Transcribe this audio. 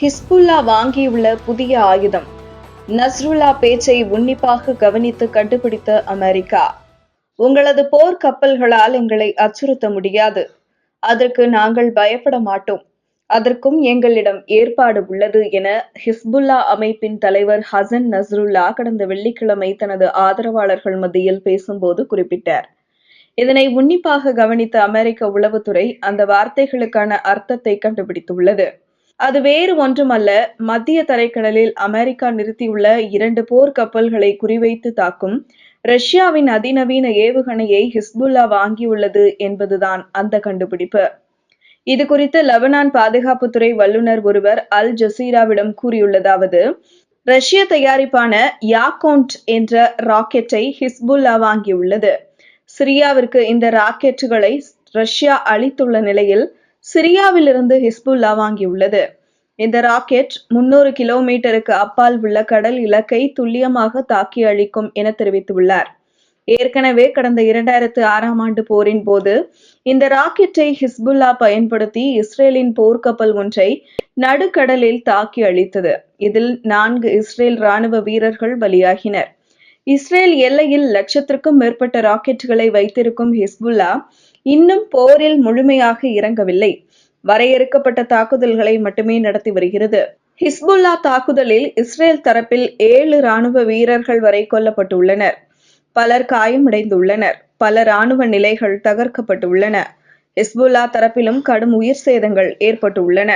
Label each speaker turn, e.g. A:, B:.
A: Hezbollah வாங்கியுள்ள புதிய ஆயுதம். நஸ்ருல்லா பேச்சை உன்னிப்பாக கவனித்து கண்டுபிடித்த அமெரிக்கா. உங்களது போர் கப்பல்களால் எங்களை அச்சுறுத்த முடியாது. அதற்கு நாங்கள் பயப்பட மாட்டோம். அதற்கும் எங்களிடம் ஏற்பாடு உள்ளது என ஹிஸ்புல்லா அமைப்பின் தலைவர் ஹசன் நஸ்ருல்லா கடந்த வெள்ளிக்கிழமை தனது ஆதரவாளர்கள் மத்தியில் பேசும்போது குறிப்பிட்டார். இதனை உன்னிப்பாக கவனித்த அமெரிக்க உளவுத்துறை அந்த வார்த்தைகளுக்கான அர்த்தத்தை கண்டுபிடித்துள்ளது. அது வேறு ஒன்றுமல்ல மத்திய தரைக்கடலில் அமெரிக்கா நிறுத்தியுள்ள இரண்டு போர் கப்பல்களை குறிவைத்து தாக்கும் ரஷ்யாவின் அதிநவீன ஏவுகணையை ஹிஸ்புல்லா வாங்கியுள்ளது என்பதுதான் அந்த கண்டுபிடிப்பு. இது குறித்து லெபனான் பாதுகாப்புத்துறை வல்லுநர் ஒருவர் அல் ஜசீராவிடம் கூறியுள்ளதாவது ரஷ்ய தயாரிப்பான யாகோண்ட் என்ற ராக்கெட்டை ஹிஸ்புல்லா வாங்கியுள்ளது. சிரியாவிற்கு இந்த ராக்கெட்டுகளை ரஷ்யா அளித்துள்ள நிலையில் சிரியாவிலிருந்து ஹிஸ்புல்லா வாங்கியுள்ளது. இந்த ராக்கெட் முன்னூறு கிலோமீட்டருக்கு அப்பால் உள்ள கடல் இலக்கை துல்லியமாக தாக்கி அழிக்கும் என தெரிவித்துள்ளார். ஏற்கனவே கடந்த இரண்டாயிரத்து ஆறாம் ஆண்டு போரின் போது இந்த ராக்கெட்டை ஹிஸ்புல்லா பயன்படுத்தி இஸ்ரேலின் போர்க்கப்பல் ஒன்றை நடுக்கடலில் தாக்கி அழித்தது. இதில் நான்கு இஸ்ரேல் ராணுவ வீரர்கள் பலியாகினர். இஸ்ரேல் எல்லையில் லட்சத்திற்கும் மேற்பட்ட ராக்கெட்டுகளை வைத்திருக்கும் ஹிஸ்புல்லா இன்னும் போரில் முழுமையாக இறங்கவில்லை. வரையறுக்கப்பட்ட தாக்குதல்களை மட்டுமே நடத்தி வருகிறது. ஹிஸ்புல்லா தாக்குதலில் இஸ்ரேல் தரப்பில் ஏழு ராணுவ வீரர்கள் வரை கொல்லப்பட்டுள்ளனர். பலர் காயமடைந்துள்ளனர். பல ராணுவ நிலைகள் தகர்க்கப்பட்டுள்ளன. ஹிஸ்புல்லா தரப்பிலும் கடும் உயிர் சேதங்கள் ஏற்பட்டுள்ளன.